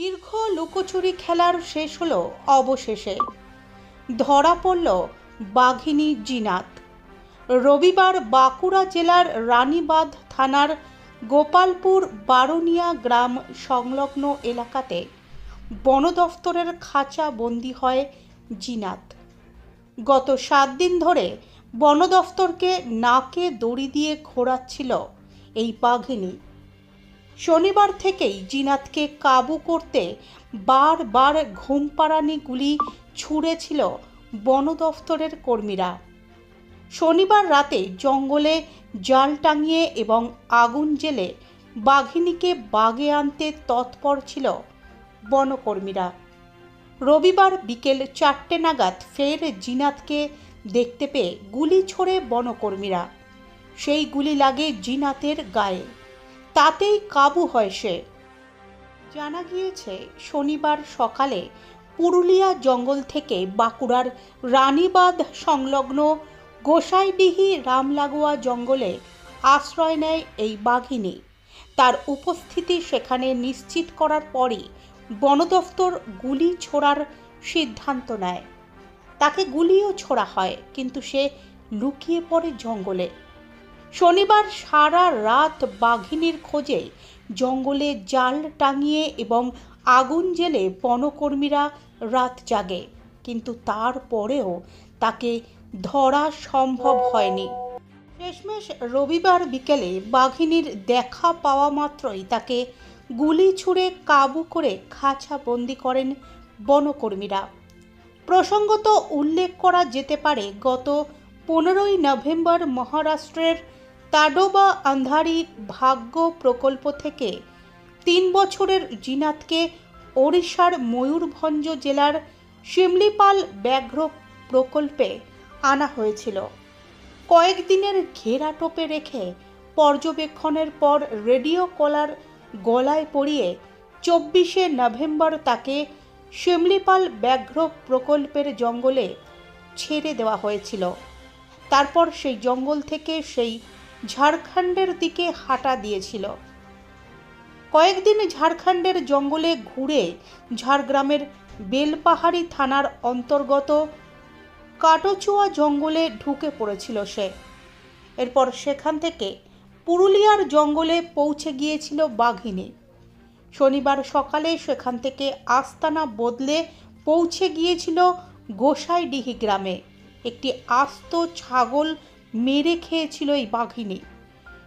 দীর্ঘ লুকোচুরি খেলার শেষ হলো অবশেষে। ধরা পড়ল বাঘিনী জিনাত। রবিবার বাঁকুড়া জেলার রানীবাঁধ থানার গোপালপুর বারোনিয়া গ্রাম সংলগ্ন এলাকাতে বন দফতরের খাঁচা বন্দি হয় জিনাত। গত সাত দিন ধরে বন দফতরকে নাকে দড়ি দিয়ে ঘোরাচ্ছিল এই বাঘিনী। শনিবার থেকেই জিনাতকে কাবু করতে বারবার ঘুমপাড়ানি গুলি ছুঁড়েছিল বন দফতরের কর্মীরা। শনিবার রাতে জঙ্গলে জাল টাঙিয়ে এবং আগুন জেলে বাঘিনীকে বাগে আনতে তৎপর ছিল বনকর্মীরা। রবিবার বিকেল চারটে নাগাদ ফের জিনাতকে দেখতে পেয়ে গুলি ছোড়ে বনকর্মীরা। সেই গুলি লাগে জিনাতের গায়ে। তাতেই কাবু হয় সে। জানা গিয়েছে, শনিবার সকালে পুরুলিয়া জঙ্গল থেকে বাঁকুড়ার রানীবাঁধ সংলগ্ন গোসাইডিহি রামলাগোয়া জঙ্গলে আশ্রয় নেয় এই বাঘিনী। তার উপস্থিতি সেখানে নিশ্চিত করার পরই বন দফতর গুলি ছোড়ার সিদ্ধান্ত নেয়। তাকে গুলিও ছোড়া হয়, কিন্তু সে লুকিয়ে পড়ে জঙ্গলে। শনিবার সারা রাত বাঘিনীর খোঁজে জঙ্গলে জাল টাঙিয়ে এবং আগুন জেলে বনকর্মীরা রাত জাগে, কিন্তু তারপরেও তাকে ধরা সম্ভব হয়নি। শেষমেশ রবিবার বিকেলে বাঘিনীর দেখা পাওয়া মাত্রই তাকে গুলি ছুঁড়ে কাবু করে খাঁচা বন্দি করেন বনকর্মীরা। প্রসঙ্গত উল্লেখ করা যেতে পারে, গত পনেরোই নভেম্বর মহারাষ্ট্রের তাডোবা আন্ধারি ভাগ্য প্রকল্প থেকে তিন বছরের জিনাতকে ওড়িশার ময়ূরভঞ্জ জেলার শিমলিপাল ব্যাঘ্র প্রকল্পে আনা হয়েছিল। কয়েকদিনের ঘেরাটোপে রেখে পর্যবেক্ষণের পর রেডিও কলার গলায় পরিয়ে চব্বিশে নভেম্বর তাকে শিমলিপাল ব্যাঘ্র প্রকল্পের জঙ্গলে ছেড়ে দেওয়া হয়েছিল। তারপর সেই জঙ্গল থেকে সেই ঝাড়খণ্ডের দিকে হাঁটা দিয়েছিল। কয়েকদিন ঝাড়খণ্ডের জঙ্গলে ঘুরে ঝাড়গ্রামের বেলপাহাড়ি থানার অন্তর্গত কাটোচুয়া জঙ্গলে ঢুকে পড়েছিল সে। এরপর সেখান থেকে পুরুলিয়ার জঙ্গলে পৌঁছে গিয়েছিল বাঘিনী। শনিবার সকালে সেখান থেকে আস্তানা বদলে পৌঁছে গিয়েছিল গোসাইডিহি গ্রামে। একটি আস্ত ছাগল মেরে খেয়েছিল এই বাঘিনী।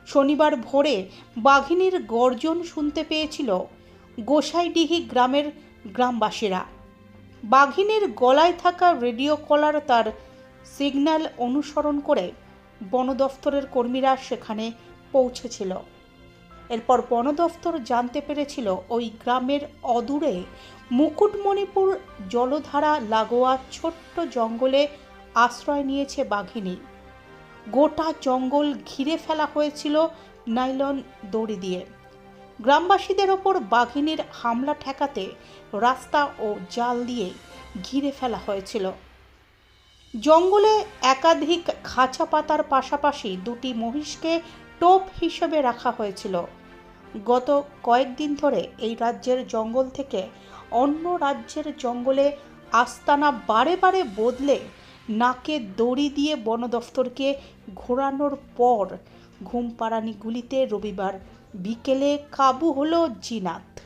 শনিবার ভোরে বাঘিনীর গর্জন শুনতে পেয়েছিল গোসাইডিহি গ্রামের গ্রামবাসীরা। বাঘিনীর গলায় থাকা রেডিও কলার তার সিগন্যাল অনুসরণ করে বন দফতরের কর্মীরা সেখানে পৌঁছেছিল। এরপর বন দফতর জানতে পেরেছিল ওই গ্রামের অদূরে মুকুটমণিপুর জলধারা লাগোয়া ছোট্ট জঙ্গলে আশ্রয় নিয়েছে বাঘিনী। গোটা জঙ্গল ঘিরে ফেলা হয়েছিল নাইলন দড়ি দিয়ে। গ্রামবাসীদের ওপর বাঘিনীর হামলা ঠেকাতে রাস্তা ও জাল দিয়ে ঘিরে ফেলা হয়েছিল। জঙ্গলে একাধিক খাঁচা পাতার পাশাপাশি দুটি মহিষকে টোপ হিসেবে রাখা হয়েছিল। গত কয়েকদিন ধরে এই রাজ্যের জঙ্গল থেকে অন্য রাজ্যের জঙ্গলে আস্তানা বারে বারে বদলে নাকে দড়ি দিয়ে বন দফতরকে ঘোরানোর পর ঘুম পাড়ানি গুলিতে রবিবার বিকেলে কাবু হলো জিনাত।